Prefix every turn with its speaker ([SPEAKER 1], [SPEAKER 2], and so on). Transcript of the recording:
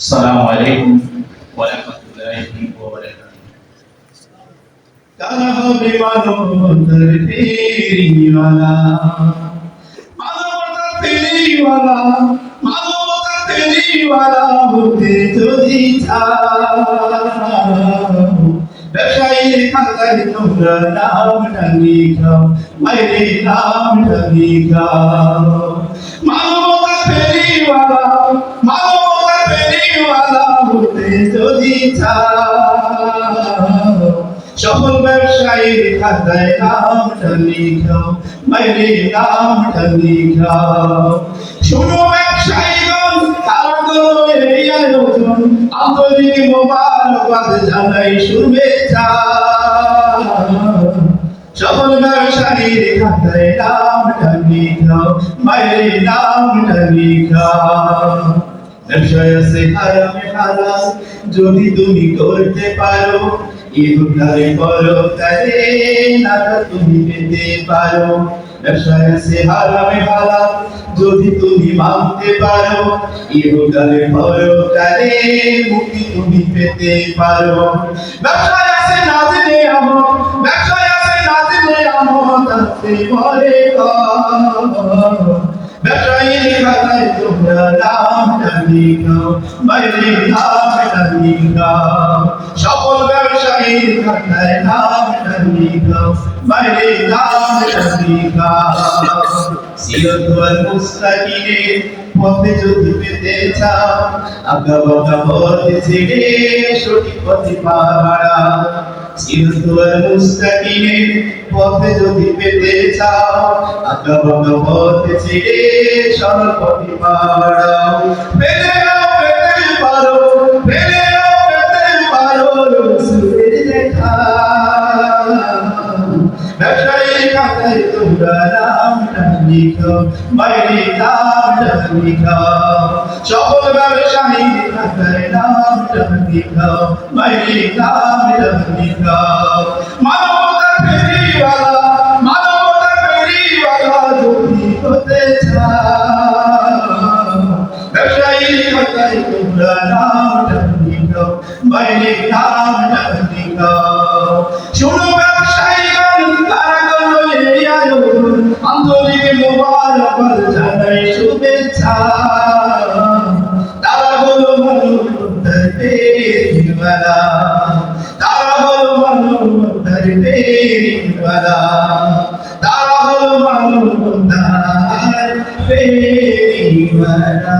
[SPEAKER 1] السلام عليكم ورحمة الله وبركاته
[SPEAKER 2] কারা হবে মানবতার ফেরিওয়ালা মানবতার ফেরিওয়ালা মানবতার ফেরিওয়ালা হতে যদি চাও ব্যবসায়ীর খাতায় তোমরা নামটা লিখাও মায়ের নামটা লিখাও মানবতার ফেরিওয়ালা সকল ব্যবসায়ীর খাতায় নামটা লিখাও মায়ের নামটা লিখাও শোনো ব্যবসায়ীগণ তারা করো এই আয়োজন আন্তরিক মোবারকবাদ জানাই শুভেচ্ছা। সকল ব্যবসায়ীর খাতায় নামটা লিখাও মায়ের নামটা লিখাও ব্যবসায় আছে হারামে যদি তুমি করতে পারো ইহুদারে তুমি পেতে পারো। ব্যবসায় আছে হারামে যদি তুমি মানতে পারো ইহুদারে তারে মুক্তি তুমি পেতে পারো। ব্যবসায় আছে না জেনে আমল। ব্যবসায় আছে না জেনে আমল আছে পরে লিখাও বাইরে নামটা লিখাও সকল ব্যবসায়ীর খাতায় নামটা লিখাও বাইরে পথে যদি পেতে চাও পথে ছেড়ে সঠিক পথে পা যদি পেতে চাও আঁকা বাঁকা পথে পারো পেতে পারো রসুলের দেখা। ব্যবসায়ীর খাতায় তোমরা নামটা লিখো বাইরে নামটা লিখাও সকল ব্যবসায়ীর খাতায় নামটা লিখাও বাইরে নামটা লিখাও মানবতার ফেরিওয়ালা মানবতার ফেরিওয়ালা যদি হতে ব্যবসায়ীর খাতায় তোমরা লিখাও বাইরে নামটা লিখাও শোনো ব্যবসায়ীগণ আন্তরিক মোবারকবাদ জানাই শুভেচ্ছা। ফেরিওয়ালা তারা হলো মানবতার ফেরিওয়ালা তারা হলো মানবতার ফেরিওয়ালা